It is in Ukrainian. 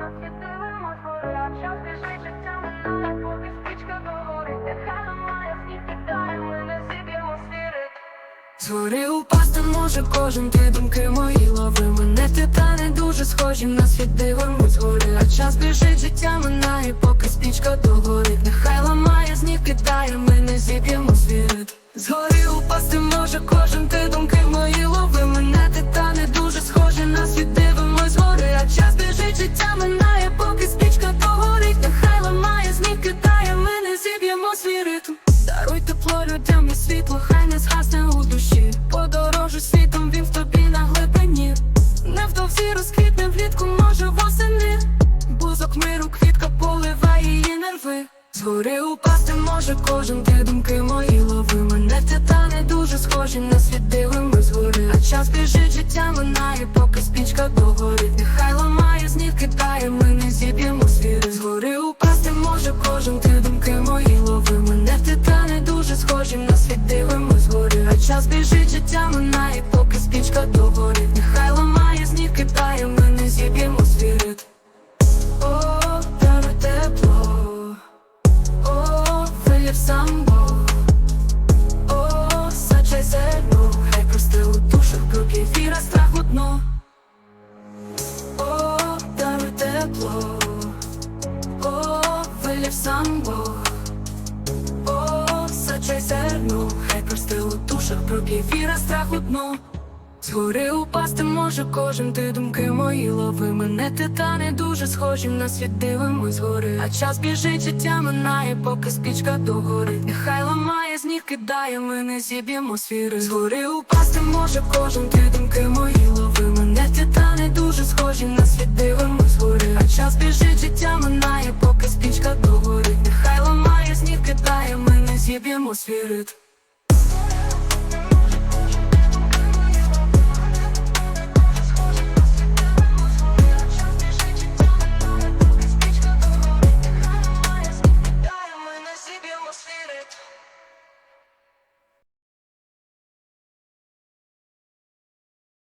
Вікно світилимо упасти може кожен, ти думки мої лови мене титани дуже схожі, на світ дивимось згори А час біжить, життя минає, поки спічка догорить, нехай ламає, сніг кидає, ми не зіб'ємо світ. Згори упасти хай не згасне у душі. Подорожу світом, він в тобі на глибині. Невдовзі розквітне влітку, може восени. Бузок миру, квітка поливає її нерви. Згори упасти може кожен, ти думки мої лови Мене. Титани дуже схожі на світ ми згори. А час біжить, життя час біжить, життя минає, поки спічка догорить. Нехай ламає, зніг кидає, ми не зіб'ємо світ О, даруй тепло. О, вилів сам Бог. О, саджай зерно, хай прости у душах круки, віра, страх у дно. О, даруй тепло. О, вилів сам Бог прости у віра, страх у дно. Згори упасти може кожен, ти думки мої лови. Мене ти та дуже схожі на світ дивимось згори. А час біжить, життя минає, поки спічка догорить Нехай ламає, зніг кидає, ми не зіб'ємо свіри Згори упасти може кожен, ти думки мої лови. Мене ти та не дуже схожі на світ дивимось згори. А час біжить, життя минає, поки спічка догорить Нехай ламає, сніг кидає, ми не зіб'ємо свій ритм